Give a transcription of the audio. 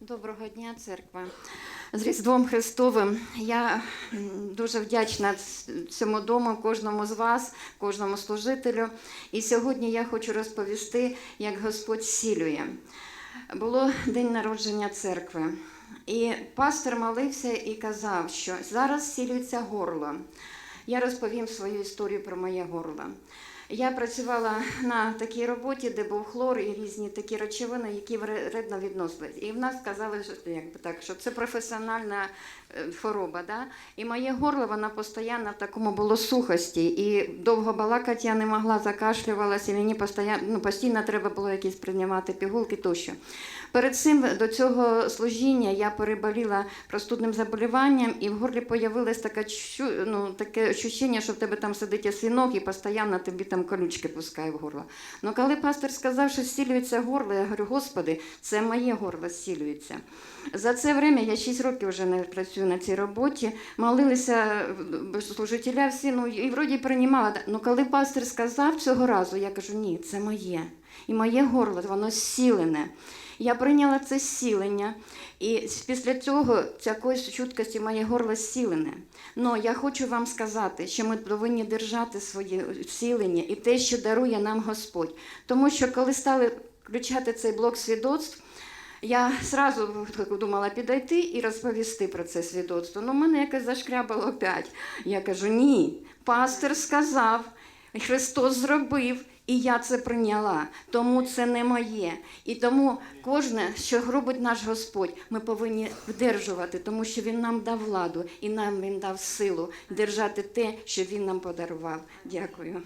Доброго дня, церква. З Різдвом Христовим. Я дуже вдячна цьому дому, кожному з вас, кожному служителю. І сьогодні я хочу розповісти, як Господь зцілює. Було день народження церкви. І пастор молився і казав, що зараз зцілюється горло. Я розповім свою історію про моє горло. Я працювала на такій роботі, де був хлор і різні такі речовини, які вредно відносились. І в нас сказали, що якби так, що це професіональна е, хвороба. Да? І моє горло, воно постійно в такому було сухості. І довго балакати я не могла, закашлювалася, і мені постійно, ну, постійно треба було якісь приймати пігулки тощо. Перед цим до цього служіння я переболіла простудним заболіванням, і в горлі появилось таке, ну, таке що в тебе там сидить осінок і постійно тобі там колючки пускає в горло. Ну коли пастор сказав, що зцілюється горло, я говорю, Господи, це моє горло зцілюється. За це время я 6 років вже не працюю на цій роботі. Молилися е, служителя всі, ну і вроді приймала. Ну коли пастор сказав цього разу, я кажу, ні, це моє. І моє горло, воно зцілене. Я прийняла це зцілення, і після цього якоїсь чуткості моє горло зцілене. Но я хочу вам сказати, що ми повинні держати своє зцілення і те, що дарує нам Господь. Тому що коли стали включати цей блок свідоцтв, я сразу думала підійти і розповісти про це свідоцтво. Ну, мене якось зашкрябало опять. Я кажу: ні, пастор сказав, Христос зробив, і я це прийняла. Тому це не моє. І тому кожне, що робить наш Господь, ми повинні вдержувати, тому що Він нам дав владу і нам Він дав силу держати те, що Він нам подарував. Дякую.